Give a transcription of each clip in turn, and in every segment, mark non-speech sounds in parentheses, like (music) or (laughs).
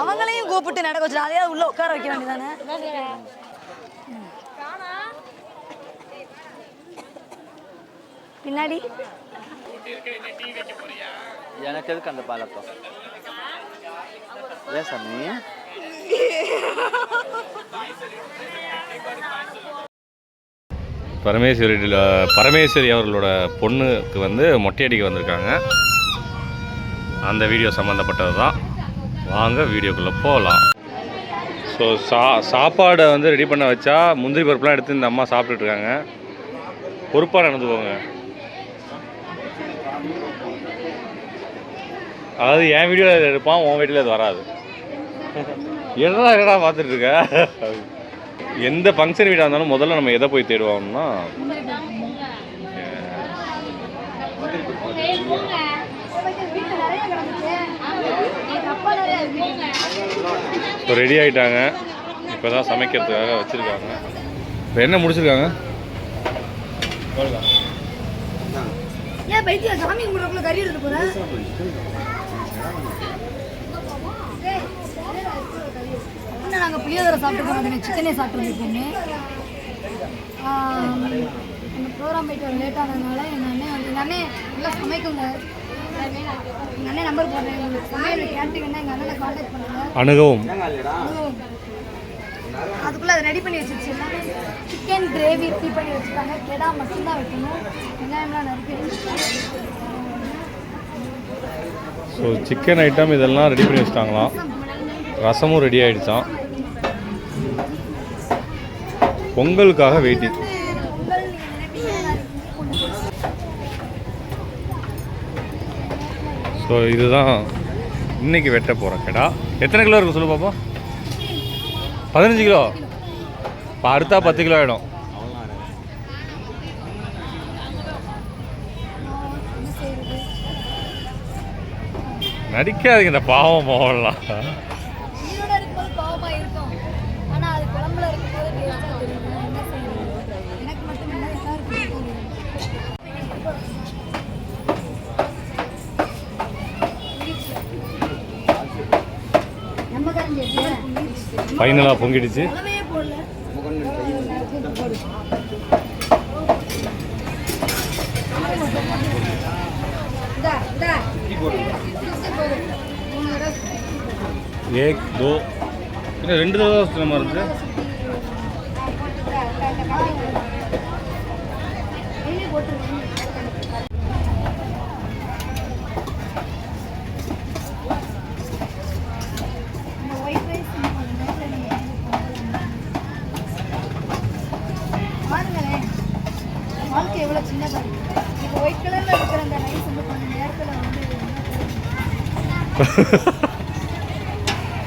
அவங்களையும் கூப்பிட்டு நடக்க வச்சு அதையாவது உள்ள உட்கார வைக்க வேண்டியதானே பின்னாடி. எனக்கு எதுக்கு அந்த பழக்கம்? ஏன் சாமி? பரமேஸ்வரி பரமேஸ்வரி அவர்களோட பொண்ணுக்கு வந்து மொட்டையடிக்க வந்திருக்காங்க. அந்த வீடியோ சம்மந்தப்பட்டது தான். வாங்க வீடியோக்குள்ளே போகலாம் ஸோ சா சாப்பாடை வந்து ரெடி பண்ண வச்சா முந்திரி பருப்புலாம் எடுத்து இந்த அம்மா சாப்பிட்டுட்ருக்காங்க. பொறுப்பாக நடந்துக்கோங்க. அதாவது என் வீடியோவில் எடுப்பான் உன் வீட்டில் அது வராது. என்னடா என்னடா பார்த்துட்ருக்க எந்த ஃபங்க்ஷன் வீடாக இருந்தாலும் முதல்ல நம்ம எதை போய் தேடுவோம்னா இப்போ ரெடி ஆகிட்டாங்க இப்போ தான் சமைக்கிறதுக்காக வச்சுருக்காங்க. இப்போ என்ன முடிச்சிருக்காங்க? ஏன் பைத்தியா சாமி கும்பிட்றக்குள்ள கறி எடுத்து நாங்கள் புளியோதரை சாப்பிட்டு மாட்டோம் சிக்கனே சாப்பிட்டுருக்கோமே அந்த ப்ரோக்ராம் போயிட்டு வர லேட் ஆனதுனால எல்லாமே அண்ணன் நல்லா சமைக்குங்க அணுகவும். அதுக்குள்ள அதை ரெடி பண்ணி வச்சிருச்சு. எல்லாமே சிக்கன் கிரேவி ரெடி பண்ணி வச்சுருக்காங்க. கெடா மட்டும்தான் வைக்கணும். வெங்காயம்லாம் நறுக்கி ஸோ சிக்கன் ஐட்டம் இதெல்லாம் ரெடி பண்ணி வச்சிட்டாங்களாம். ரசமும் ரெடி ஆயிடுச்சாம். பொங்கலுக்காக வெயிட்டிங் ஸோ இதுதான் இன்றைக்கி வெட்ட போகிற கடா. எத்தனை கிலோ இருக்கும் சொல்லு பார்ப்போம் பதினஞ்சு கிலோ? இப்போ அடுத்தா பத்து கிலோ ஆகிடும் நடிக்காதுங்க நடிக்காதீங்க இந்த பாவம் போகலாம் உயிரோட இருக்கும்போது பாவமா இருக்கும் ஆனா அது குழம்புல இருக்கும்போது டேஸ்டா தெரியும் என்ன செய்யறது எனக்கு மட்டும் இல்லை எல்லாருக்கும் தெரியும் நம்ம கரண்டி ஃபைனலாக பொங்கிடுச்சு அளவே போடல இந்தா, இந்தா. சுத்தி போடு. மூணு தடவை சுத்தி. ஏக் தோ. இல்லை ரெண்டு தடவை சுற்றுற மாதிரி இருக்கு. வாழ்க்கை எவ்வளோ சின்னதா இருக்கு இப்போ ஒயிட் கலர்ல இருக்கிற அந்த ரைஸ் வந்து கொஞ்ச நேரத்துல வந்து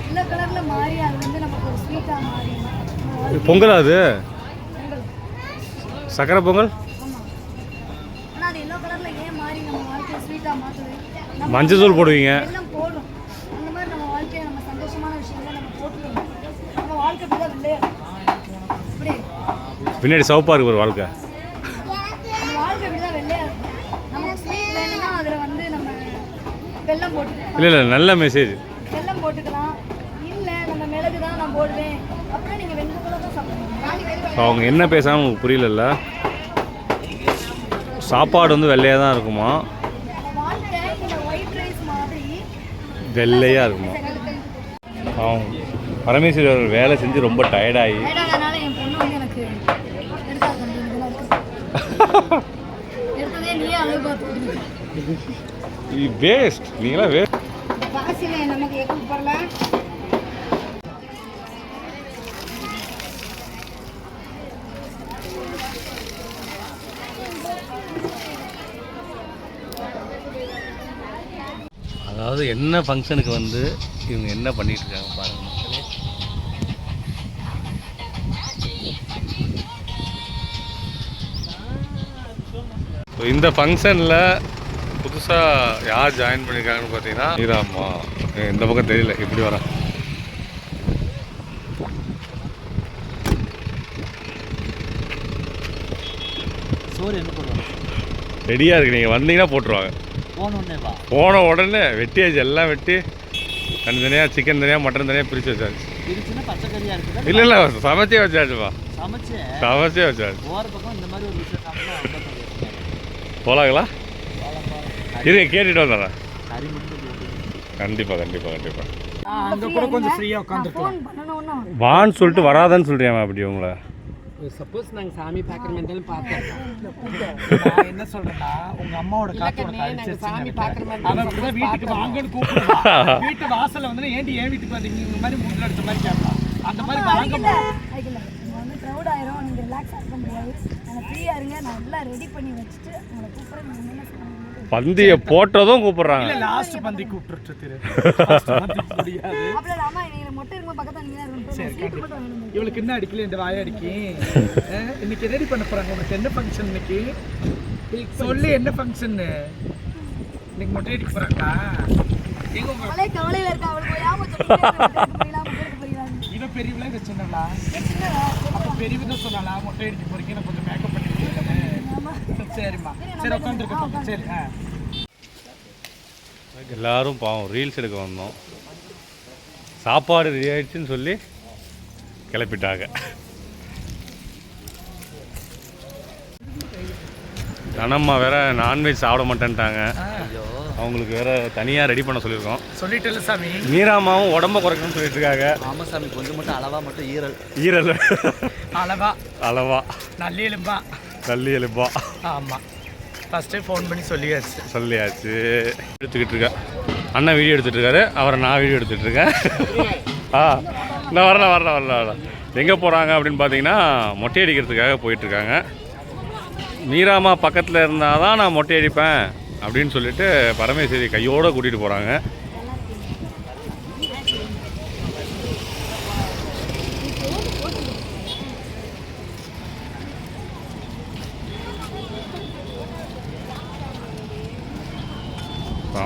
எல்லோ கலர்ல (laughs) மாறி அது வந்து நமக்கு ஒரு மாறி பொங்கலா அது? சக்கரை பொங்கல்? மஞ்சள் தூள் போடுவீங்க. பின்னாடி சவுப்பாக இருக்கு ஒரு வாழ்க்கை நம்ம வாழ்க்கை இப்படிதான் வெள்ளையா இருக்கும் நமக்கு ஸ்வீட் வேணும்னா அதுல வந்து நம்ம வெல்லம் போட்டுக்கலாம். இல்லை இல்லை நல்ல மெசேஜ் வெல்லம் போட்டுக்கலாம். இல்ல நம்ம மிளகு தான் நான் போடுவேன். அப்புறம் நீங்க வெண்பொங்கலை தான் அவங்க என்ன பேசாமல் உங்களுக்கு புரியலல்ல? சாப்பாடு வந்து வெள்ளையாக தான் இருக்குமா? வெள்ளையாக இருக்குமா? அவங்க பரமேஸ்வரி அவர்கள் வேலை செஞ்சு ரொம்ப டயர்டாகி எனக்கு பார்த்து வேஸ்ட் நீங்களாம் வேஸ்ட் பாசில நமக்கு எப்படி பரல அதாவது என்ன ஃபங்க்ஷனுக்கு வந்து இவங்க என்ன பண்ணிட்டு இருக்காங்க பாருங்க இந்த ஃபங்க்ஷனில் புதுசாக யார் ஜாயின் பண்ணியிருக்காங்கன்னு பார்த்தீங்கன்னா ஸ்ரீராமா இந்த பக்கம் தெரியல. இப்படி வரா. சோறு என்ன பண்ணுவாங்க ரெடியாக இருக்கு. நீங்கள் வந்தீங்கன்னா போட்டுருவாங்க. போன உடனே வெட்டியாச்சு எல்லாம் வெட்டி தனித்தனியாக சிக்கன் தனியாக மட்டன் தனியாக பிரித்து வச்சாச்சு. இல்லை இல்லை சமைச்சே வச்சாச்சுப்பா. சமைச்சு? வச்சாச்சு. போகிற இருங்க கேட்டுட்டு வந்துடுறேன். கண்டிப்பாக கண்டிப்பாக கண்டிப்பாக அங்க கூட கொஞ்சம் ஃப்ரீயா உட்காந்துருக்கலாம் வான்னு சொல்லிட்டு வராதன்னு சொல்றியாமா அப்படி உங்களை? சப்போஸ் நாங்க சாமி பாக்குற மாதிரி பார்த்தோம் நான் என்ன சொல்றேன்னா உங்க அம்மாவோட காத்தோட சாமி பாக்குற மாதிரி வீட்டுக்கு வாங்கன்னு கூப்பிடுவா (laughs) வீட்டு வாசல்ல வந்து ஏன்டி ஏன் வீட்டுக்கு வந்தீங்க இந்த மாதிரி மூணு எடுத்த மாதிரி கேட்கலாம் அந்த மாதிரி வாங்க வந்து க்ரௌட் ஆயிரும். நீங்க ரிலாக்ஸ் இருக்க முடியாது. நாங்கள் ஃப்ரீயா இருங்க. நான் எல்லாம் ரெடி பண்ணி வச்சுட்டு உங்களை கூப்பிட்றேன். பந்தியை போட்டதும் கூப்பிடுறாங்க. இல்ல லாஸ்ட் பந்தி கூப்பிட்டு திரு. (laughs) இவளுக்கு என்ன அடிக்கல இந்த வாய அடிக்கி? (laughs) இன்னைக்கு ரெடி பண்ண போறாங்க? உனக்கு என்ன ஃபங்க்ஷன் இன்னைக்கு? சொல்லு என்ன ஃபங்க்ஷன் இன்னைக்கு மொட்டை அடிக்க போறாங்களா? எங்க உங்க அவளே கவலையில இருக்கா? அவளுக்கு யாம போயிடலாம் போயிடலாம் இவ பெரியவளே சின்னவளா? சின்னதா அப்ப பெரியவ தான் சொன்னாலா மொட்டை அடிக்க போறீங்க நான் கொஞ்சம் மேக்கப் சரிம்மா. சரி உட்காந்துருக்கோம் சரி ஆ. எல்லாரும் பாவம் ரீல்ஸ் எடுக்க வந்தோம். சாப்பாடு ரெடி ஆயிடுச்சுன்னு சொல்லி கிளப்பிட்டாங்க. கனம்மா வேற நான்வெஜ் சாப்பிட மாட்டேன்ட்டாங்க. அவங்களுக்கு வேற தனியாக ரெடி பண்ண சொல்லியிருக்கோம். சொல்லிட்டல சாமி. மீராமாவும் உடம்ப குறைக்கணும்னு சொல்லிட்டு இருக்காங்க ஆமாம் சாமி கொஞ்சம் மட்டும் அளவாக மட்டும் ஈரல். ஈரல். அளவா. அளவா. நல்ல எலும்பா. தள்ளி எழுப்பா ஆமா. ஃபர்ஸ்டே ஃபோன் பண்ணி சொல்லியாச்சு. சொல்லியாச்சு. எடுத்துக்கிட்டு இருக்கா அண்ணன் வீடியோ எடுத்துட்டு இருக்காரு அவரை நான் வீடியோ எடுத்துட்டு இருக்கேன் ஆ நான் வரல வரல வரல வரல எங்கே போகிறாங்க அப்படின்னு பார்த்தீங்கன்னா மொட்டை அடிக்கிறதுக்காக போயிட்டு இருக்காங்க மீராமா பக்கத்தில் இருந்தால் தான் நான் மொட்டை அடிப்பேன் அப்படின்னு சொல்லிட்டு பரமேஸ்வரி கையோடு கூட்டிகிட்டு போகிறாங்க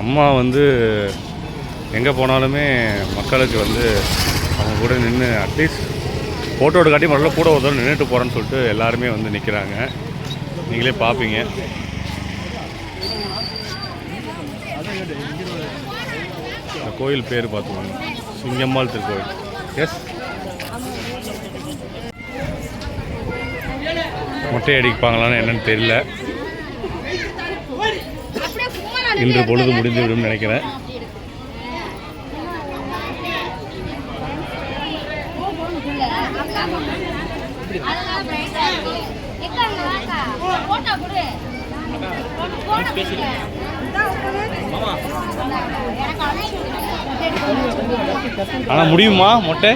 அம்மா வந்து எங்கே போனாலுமே மக்களுக்கு வந்து அவங்க கூட நின்று அட்லீஸ்ட் ஃபோட்டோ காட்டி முதல்ல கூட ஒரு நின்றுட்டு போகிறேன்னு சொல்லிட்டு எல்லாருமே வந்து நிற்கிறாங்க நீங்களே பார்ப்பீங்க இந்த கோயில் பேர் பார்த்துக்கோங்க. சிங்கம்மாள் திருக்கோயில். எஸ் மொட்டை அடிப்பாங்களான்னு என்னன்னு தெரியல. இன்று பொழுது முடிந்து விடும் நினைக்கிறேன். ஆனால் முடியுமா மொட்டை?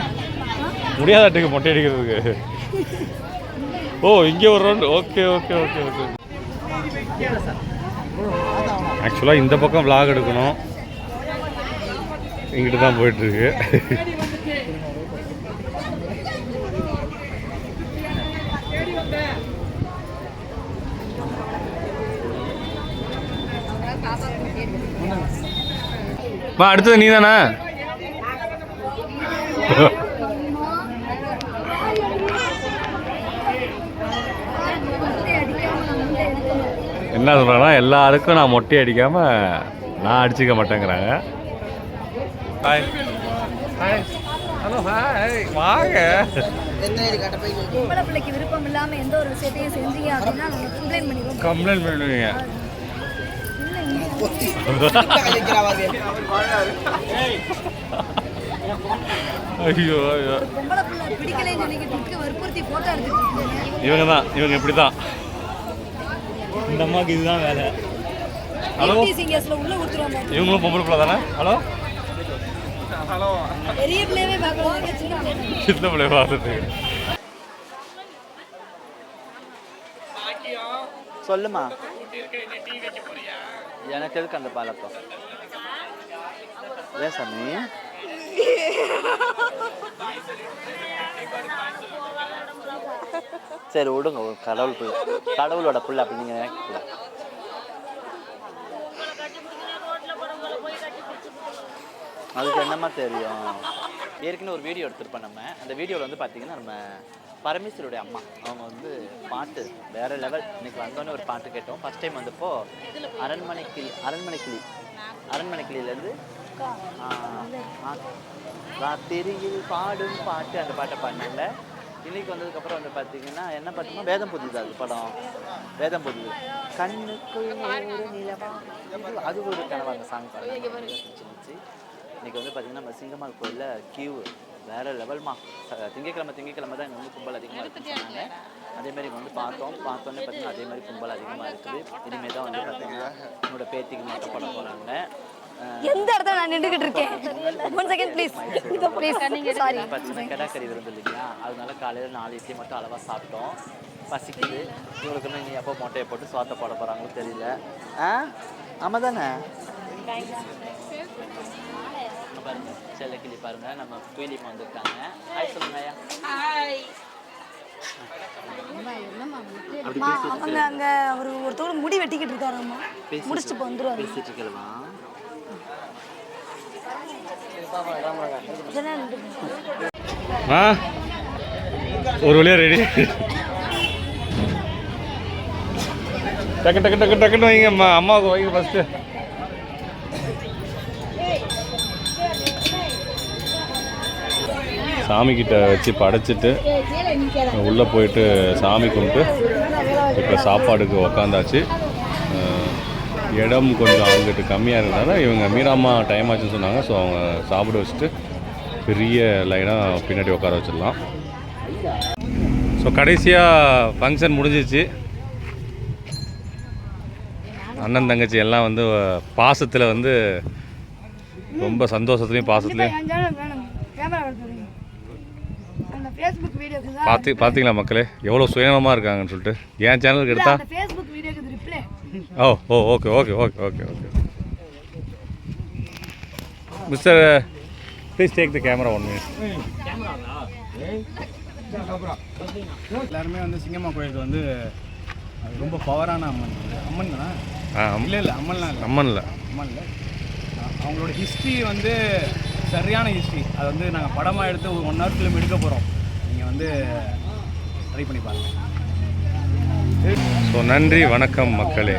முடியாதாட்டுக்கு மொட்டை அடிக்கிறதுக்கு. ஓ இங்கே ஒரு round okay okay okay okay. ஆக்சுவலாக இந்த பக்கம் விலாக் எடுக்கணும். இங்கிட்டு தான் போயிட்டுருக்கு. வா அடுத்தது நீ தானே என்ன சொல்கிறேன்னா எல்லாருக்கும் நான் மொட்டை அடிக்காமல் நான் அடிச்சுக்க மாட்டேங்கிறாங்க. ஹாய் ஹாய் ஹலோ ஹாய் வாங்க. பிள்ளைக்கு விருப்பம் இல்லாம எந்த ஒரு விஷயத்தையும் செஞ்சீங்க அப்படின்னா கம்ப்ளைண்ட் பண்ணிடுவோம். கம்ப்ளைண்ட் பண்ணுவீங்க ஐயோ ஐயோ. இவங்க தான் இவங்க இப்படி தான் இந்த அம்மாவுக்கு இதுதான் வேலை. ஹலோ? சிங்கர்ஸ்ல உள்ள கொடுத்துருவாங்க இவங்களும் பொம்பளை பிள்ளை தானே? ஹலோ? பெரிய பிள்ளையவே பார்க்கறது சின்ன பிள்ளை சின்ன பிள்ளை பார்த்துட்டு. சொல்லுமா. எனக்கு எதுக்கு அந்த பாலப்பம் ஏன் சாமி? சரி விடுங்க கடவுள் பிள்ளை கடவுளோட பிள்ளை அப்படி நீங்கள் நினைக்கல அதுக்கு என்னமா தெரியும்? ஏற்கனவே ஒரு வீடியோ எடுத்திருப்போம் நம்ம. அந்த வீடியோவில் வந்து பார்த்தீங்கன்னா நம்ம பரமேஸ்வருடைய அம்மா. அவங்க வந்து பாட்டு வேற லெவல் இன்னைக்கு வந்தோடனே ஒரு பாட்டு கேட்டோம். ஃபஸ்ட் டைம் வந்தப்போ அரண்மனை கிளி அரண்மனை கிளி அரண்மனை கிளியிலேருந்து ராத்திரியில் பாடும் பாட்டு அந்த பாட்டை பாடினாங்க. இன்னைக்கு வந்ததுக்கப்புறம் வந்து பார்த்தீங்கன்னா என்ன பார்த்தீங்கன்னா வேதம் புதுது அது படம். வேதம் புதுது இது அது ஒரு கனவு அந்த சாங் பாடுச்சு இன்னைக்கு வந்து பார்த்தீங்கன்னா நம்ம சிங்கம்மாள் கோயிலில் கியூ வேற லெவல்மா அஹ் திங்கட்கிழமை திங்கட்கிழமை தான் இங்கே வந்து கும்பல் அதிகமாக இருக்குன்னு சொன்னாங்க. அதே மாதிரி இங்க வந்து பார்த்தோம். பார்த்தோன்னே பார்த்தீங்கன்னா அதே மாதிரி கும்பல் அதிகமாக இருக்குது. இனிமேல் தான் வந்து பார்த்தீங்கன்னா என்னோட பேத்திக்கு மட்டும் போட போகிறாங்க எந்த இடத்துல நான் நின்றுகிட்டு இருக்கேன்? One second please please sorry பார்த்தீங்கன்னா கடாக்கறி விருந்து இல்லையா அதனால காலையில் நாலு இட்லி மட்டும் அளவாக சாப்பிட்டோம். பசிக்குது. இவங்களுக்கு இன்னும் நீ எப்போ மொட்டையை போட்டு சோத்தை போட போகிறாங்களோ தெரியல. ஆ? ஆமாம் தானே? பாருங்க. செல்ல கிளி பாருங்க. நம்ம குயிலிமா வந்திருக்காங்க. ஹாய் சொல்லுங்க பேசிட்டு அவங்க அங்க ஒரு ஒருத்தவங்க முடி வெட்டிக்கிட்டு பேசிட்டு- முடிச்சுட்டு இப்போ வந்துருவாரு. பேசிட்டு இருக்கலமா ஆ? ஒரு வழியாக ரெடி டக்கு டக்கு டக்கு டக்குன்னு வைங்க அம்மா அம்மாவுக்கு வைங்க ஃபஸ்ட்டு சாமிக்கிட்ட வச்சு படைச்சிட்டு உள்ளே போயிட்டு சாமி கும்பிட்டு இப்போ சாப்பாடுக்கு உக்காந்தாச்சு. இடம் கொஞ்சம் அவங்ககிட்ட கம்மியாக இருந்ததால இவங்க மீராம்மா டைம் ஆச்சுன்னு சொன்னாங்க. ஸோ அவங்க சாப்பிட வச்சுட்டு பெரிய லைனாக பின்னாடி உட்கார வச்சிடலாம். ஸோ கடைசியாக ஃபங்க்ஷன் முடிஞ்சிச்சு அண்ணன் தங்கச்சி எல்லாம் வந்து பாசத்தில் வந்து ரொம்ப சந்தோஷத்துலேயும் பாசத்துலேயும் பார்த்து பார்த்தீங்களா மக்களே? எவ்வளோ சுயநலமாக இருக்காங்கன்னு சொல்லிட்டு. என் சேனலுக்கு எடுத்தா ஓ ஓ okay okay okay okay okay mister please take the camera one minute எல்லாருமே வந்து சிங்கம்மா கோயிலுக்கு வந்து அது ரொம்ப பவரான அம்மன். அம்மன் தானே? இல்லை இல்லை அம்மன்லாம் இல்லை. அம்மன் இல்லை. அம்மன் இல்லை. அவங்களோட ஹிஸ்ட்ரி வந்து சரியான ஹிஸ்ட்ரி அது வந்து நாங்கள் படமாக எடுத்து ஒரு ஒன் ஹவர் ஃபிலிம் எடுக்க போகிறோம் நீங்கள் வந்து ட்ரை பண்ணி பாருங்கள் ஸோ நன்றி வணக்கம் மக்களே.